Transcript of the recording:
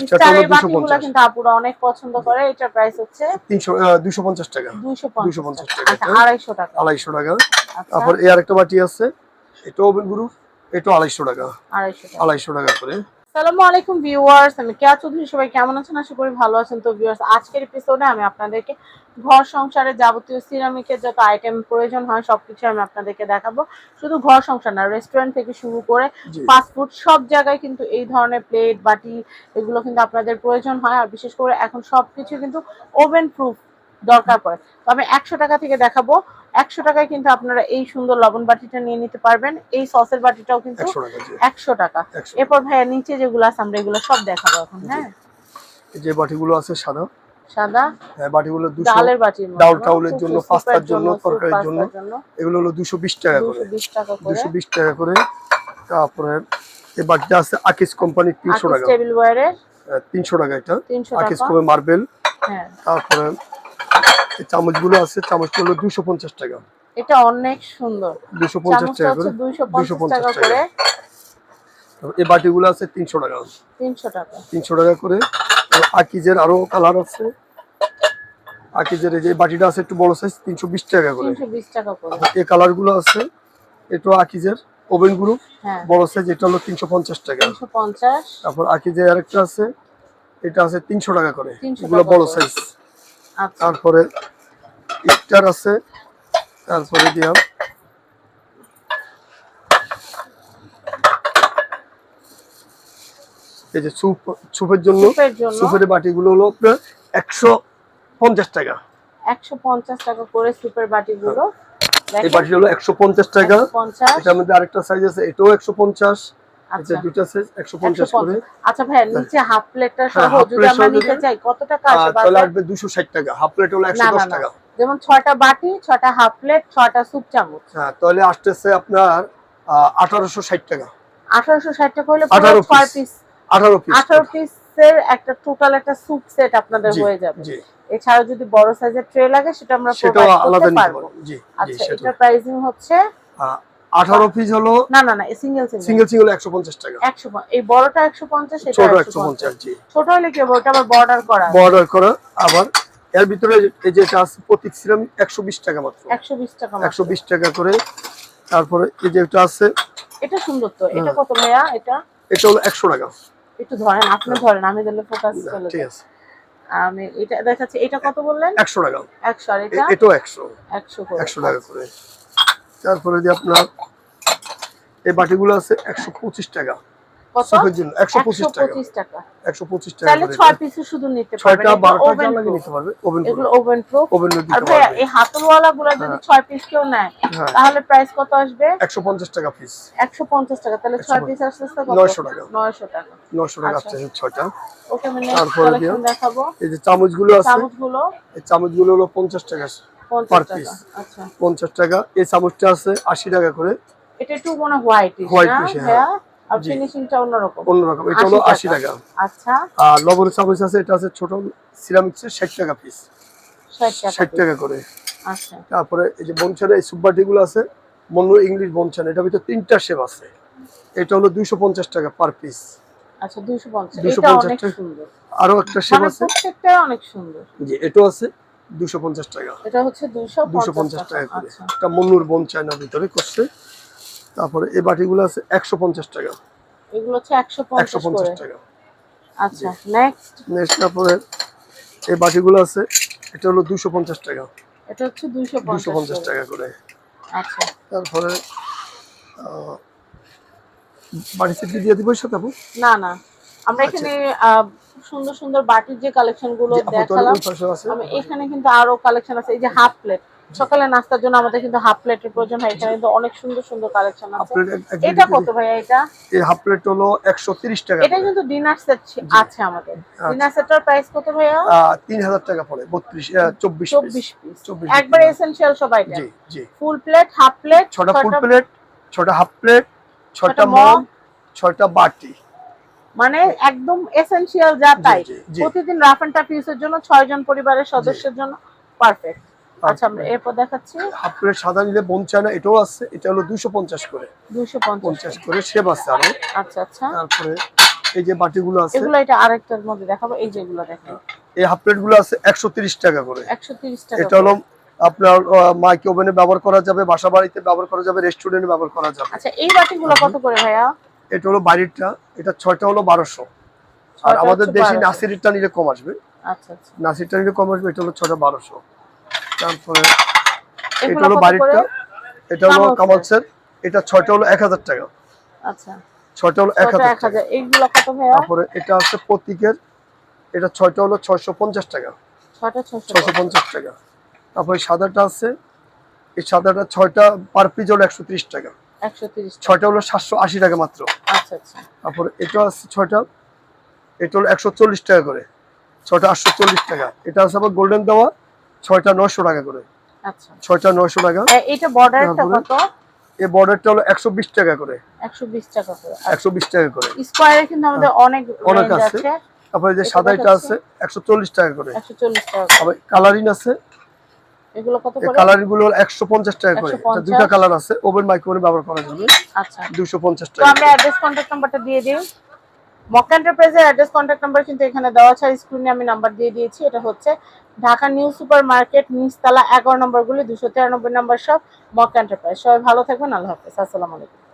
স্টারের কিন্তু আপুরা অনেক পছন্দ করে এটার প্রাইস হচ্ছে তিনশো দুশো পঞ্চাশ টাকা। দুইশো 250 পঞ্চাশ টাকা। আচ্ছা আড়াইশো টাকা। আড়াইশো টাকা। আচ্ছা। তারপর এই আরেকটা বাটি আছে এটা ওভেন গ্রুপ এটা আড়াইশো টাকা। আড়াইশো টাকা। আড়াইশো টাকা করে। আসসালামু আলাইকুম ভিউয়ার্স আমি কেয়া চৌধুরী সবাই কেমন আছেন? আশা করি ভালো আছেন। তো ভিউয়ার্স আজকের এপিসোডে আমি আপনাদেরকে ঘর সংসারে যাবতীয় সিরামিকের যত আইটেম প্রয়োজন হয় সবকিছু আমি আপনাদেরকে দেখাবো। শুধু ঘর সংসার না রেস্টুরেন্ট থেকে শুরু করে ফাস্টফুড সব জায়গায় কিন্তু এই ধরনের প্লেট বাটি এগুলো কিন্তু আপনাদের প্রয়োজন হয়। আর বিশেষ করে এখন সবকিছু কিন্তু ওভেন প্রুফ দরকার পড়ে। তো আমি একশো টাকা থেকে দেখাবো। একশো টাকায় কিন্তু আপনারা এই সুন্দর লবণ বাটিটা নিয়ে নিতে পারবেন। এই সসের বাটিটাও কিন্তু একশো টাকা এরপর ভাইয়া নিচে যেগুলো আছে আমরা এগুলো সব দেখাবো এখন হ্যাঁ? যে বাটিগুলো আছে সাদা। সাদা। হ্যাঁ, বাটিগুলো ডালের ডাউল না? টাউলের জন্য, পাস্তার জন্য, তরকারির জন্য। এগুলো হলো দুশো বিশ টাকা করে। 220 টাকা করে। দুশো বিশ টাকা করে। তারপরে এই বাটিটা আছে আকিস কোম্পানির তিনশো টাকা। টেবিল ওয়্যারের তিনশো টাকা এটা। 300 আকিস কোম্পানি মার্বেল। হ্যাঁ। তারপরে চামচগুলো আছে চামচটা হলো দুশো পঞ্চাশ টাকা। এটা অনেক সুন্দর। দুশো পঞ্চাশ টাকা করে 250 250 টাকা। করে। তারপর এই বাটিগুলো আছে তিনশো টাকা। 300 টাকা। তিনশো টাকা করে। আর আকিজের আরও কালার আছে। আকিজের এই যে বাটিটা আছে একটু বড় সাইজ তিনশো বিশ টাকা করে। 320 টাকা করে। এই কালারগুলো আছে এটা আকিজের ওভেন গ্রুপ হ্যাঁ। বড় সাইজ এটা হলো তিনশো পঞ্চাশ টাকা। 350 তারপর আকিজের আরেকটা আছে এটা আছে তিনশো টাকা করে। এগুলো বড় সাইজ তারপরে স্টার আছে তারপরে দিয়াম এই যে জন্য সুপের জন্য। সুপের বাটিগুলো হলো আপনার একশো পঞ্চাশ টাকা। 150 টাকা করে সুপের বাটিগুলো। এই বাটি হলো একশো পঞ্চাশ টাকা। 150 এটার মধ্যে আরেকটা সাইজ আছে এটাও একশো পঞ্চাশ। আচ্ছা। এটা দুটা সাইজ একশো পঞ্চাশ। করে। আচ্ছা ভাইয়া নিচে হাফ প্লেটটা হ্যাঁ, সহ যদি আমরা নিতে চাই কত টাকা আহ, আসে তাহলে? আসবে দুশো ষাট টাকা। হাফ প্লেট হলো একশো না দশ না। না টাকা। যেমন ছয়টা বাটি ছয়টা হাফ প্লেট ছয়টা স্যুপ চামচ। হ্যাঁ তাহলে আসতেছে আপনার আঠারোশো ষাট টাকা। আঠারোশো ষাট টাকা হলে 18 ছয় piece। পিস আঠারো পিস আঠারো পিসের একটা টোটাল একটা স্যুপ সেট আপনাদের হয়ে যাবে। এছাড়া যদি বড় সাইজের ট্রে লাগে সেটা আমরা আলাদা করতে পারব। জি আচ্ছা এটার প্রাইসিং হচ্ছে? আঠারো পিস হলো না না না সিঙ্গেল সিঙ্গেল সিঙ্গেল সিঙ্গেল একশো পঞ্চাশ টাকা। একশো পঞ্চাশ। এই বড়টা একশো পঞ্চাশ এটা ছোট একশো একশো পঞ্চাশ পঞ্চাশ। জি। ছোট হলে কি হবে? ওটা আবার বর্ডার করা। বর্ডার করা আবার এর ভিতরে এই যেটা আছে প্রতীক একশো বিশ টাকা মাত্র। একশো বিশ টাকা মাত্র। একশো বিশ টাকা করে তারপরে এই যে একটা আছে এটা সুন্দর তো। এটা হ্যাঁ। কত ভাইয়া? এটা? এটা হলো একশো টাকা। একটু ধরেন আপনি ধরেন আমি দিলে ফোকাস চলে ঠিক আছে। আমি এটা দেখাচ্ছি এটা কত বললেন? একশো টাকা। একশো আর এ- এটা এটাও একশো। একশো করে। একশো টাকা করে। তারপরে যে আপনার এই বাটিগুলো আছে একশো পঁচিশ টাকা। তাহলে গুলা যদি হ্যাঁ। ছয় পিস কেউ নেয় হ্যাঁ। তাহলে প্রাইস কত আসবে? একশো পঞ্চাশ টাকা পিস একশো পঞ্চাশ টাকা তাহলে ছয় পিস আসতে 900 টাকা। নয়শো টাকা। নশো টাকা আচ্ছা। আসছে ছয়টা। তারপরে এই যে চামচগুলো আছে চামচগুলো। এই চামচগুলো হলো পঞ্চাশ টাকা। টাকা। piece। আচ্ছা। পঞ্চাশ টাকা। এই চামচটা আছে আশি টাকা করে। এটা একটু মনে হোয়াইট না? piece, হ্যাঁ। আর ফিনিশিংটা অন্যরকম। অন্যরকম। এটা হলো 80 আশি টাকা। আচ্ছা। আর লবণের চামচ আছে এটা আছে ছোট সিরামিক্সের ষাট টাকা পিস ষাট টাকা করে। আচ্ছা। তারপরে এই যে বনচানে এই সুপারটিগুলো আছে মন্নু ইংলিশ বনচান এটার ভিতরে তিনটা শেপ আছে। এটা হলো দুইশো পঞ্চাশ টাকা পার পিস আচ্ছা দুইশো পঞ্চাশ। 250 এটা অনেক। সুন্দর। আরও একটা শেপ মানে আছে। প্রত্যেকটাই অনেক সুন্দর। যে এটাও আছে। দুশো পঞ্চাশ টাকা। এটা হচ্ছে দুশো পঞ্চাশ টাকা করে। আচ্ছা। এটা মন্নুর বন চায়নার ভিতরে করছে। তারপরে এই বাটিগুলো আছে একশো পঞ্চাশ টাকা। এগুলো হচ্ছে একশো পঞ্চাশ টাকা। আচ্ছা নেক্সট নেক্সট তারপরে এই বাটিগুলো আছে এটা হলো দুশো পঞ্চাশ টাকা। এটা হচ্ছে দুশো পঞ্চাশ টাকা করে। আচ্ছা। তারপরে আহ, বাড়ি সিটি দিয়ে দিব সাথে আপু? না না। আমরা আচ্ছা। এখানে সুন্দর সুন্দর বাটির যে কালেকশনগুলো দেখালাম এখানে কিন্তু আরও কালেকশন আছে এই যে হাফ প্লেট সকালে নাস্তার জন্য আমাদের কিন্তু হাফ প্লেটের প্রয়োজন হয় এখানে কিন্তু অনেক সুন্দর সুন্দর কালেকশন আছে। এটা কেজি। কত ভাইয়া এটা? এই হাফ প্লেট হলো একশো তিরিশ টাকা এটা কিন্তু ডিনার সেট আছে আমাদের। আচ্ছা। ডিনার সেটটার প্রাইস কত ভাইয়া? আহ, তিন হাজার টাকা পড়ে বত্রিশ চব্বিশ চব্বিশ পিস চব্বিশ একবার এসেনশিয়াল সব আইটেম জি জি। ফুল প্লেট হাফ প্লেট ছটা ফুল প্লেট ছটা হাফ প্লেট ছটা মগ, ছটা বাটি। মানে একদম এসেনশিয়াল যা তাই। প্রতিদিন রাফ এন্ড টাফ ইউজের জন্য ছয় জন পরিবারের সদস্যের জন্য পারফেক্ট আচ্ছা আমরা এরপর দেখাচ্ছি। হাফ প্লেট সাদা নিলে এটাও আছে এটা হলো করে। দুইশো পঞ্চাশ পঞ্চাশ করে সেব আছে আরও। আচ্ছা আচ্ছা। তারপরে এই যে বাটিগুলো আছে। এগুলো এটা আরেকটার মধ্যে দেখাবো এই যেগুলো দেখেন। এই হাফ প্লেটগুলো আছে একশো তিরিশ টাকা করে। একশো তিরিশ টাকা এটা হলো আপনার মাইক্রো ওভেনে ব্যবহার করা যাবে বাসা বাড়িতে ব্যবহার করা যাবে রেস্টুরেন্টে ব্যবহার করা যাবে। আচ্ছা এই বাটিগুলো কত করে ভাইয়া? এটা হলো বাইরেরটা এটা ছয়টা হলো বারোশো। আর আমাদের দেশি 1200 নিলে কম আসবে। আচ্ছা আচ্ছা। নাসিরটা নিলে কম আসবে এটা হলো ছটা বারোশো। তারপরে এটা হলো বাড়িরটা এটা হলো কামালসের। কামালসের এটা ছয়টা হলো এক হাজার টাকা। আচ্ছা। ছয়টা হলো এক হাজার তারপরে এটা আছে প্রতীকের এটা ছয়টা হলো ছয়শো পঞ্চাশ টাকা। ছয়শো পঞ্চাশ। টাকা। তারপরে সাদাটা আছে এই সাদাটা ছয়টা পার পিস হলো একশো ত্রিশ টাকা। ছয়টা হলো সাতশো আশি টাকা মাত্র। আচ্ছা আচ্ছা। তারপরে এটা আছে ছয়টা এটা হলো একশো চল্লিশ টাকা করে। ছয়টা আটশো চল্লিশ টাকা। এটা আছে আবার গোল্ডেন দেওয়া ছয়টা নয়শো টাকা করে। আচ্ছা। ছয়টা নয়শো টাকা। এ- বর্ডারটা কত? এই বর্ডারটা হলো একশো বিশ টাকা করে। একশো বিশ টাকা করে। একশো বিশ টাকা করে। স্কোয়ারে কিন্তু আমাদের অনেক অনেক আছে। তারপরে যে এটা সাদা এটা দেখাচ্ছে? আছে একশো চল্লিশ টাকা করে। টাকা আবার কালারিং আছে এগুলো কত করে? কালারিংগুলো একশো পঞ্চাশ টাকা করে। এটা দুইটা কালার আছে ওভেন মাইক্রোওভেনে ব্যবহার করা যাবে। আচ্ছা। দুশো পঞ্চাশ তো আমরা অ্যাড্রেস কন্টাক্ট নাম্বারটা দিয়ে দিই। মক এন্টারপ্রাইজের অ্যাড্রেস কন্ট্যাক্ট নাম্বার কিন্তু এখানে দেওয়া আছে স্ক্রিনে আমি নাম্বার দিয়ে দিয়েছি। এটা হচ্ছে ঢাকা নিউ সুপার মার্কেট নিচতলা এগারো নম্বরগুলি দুশো তিরানব্বই নম্বর সব মক এন্টারপ্রাইজ সবাই ভালো থাকবেন আল্লাহ হাফেজ। আসসালামু আলাইকুম।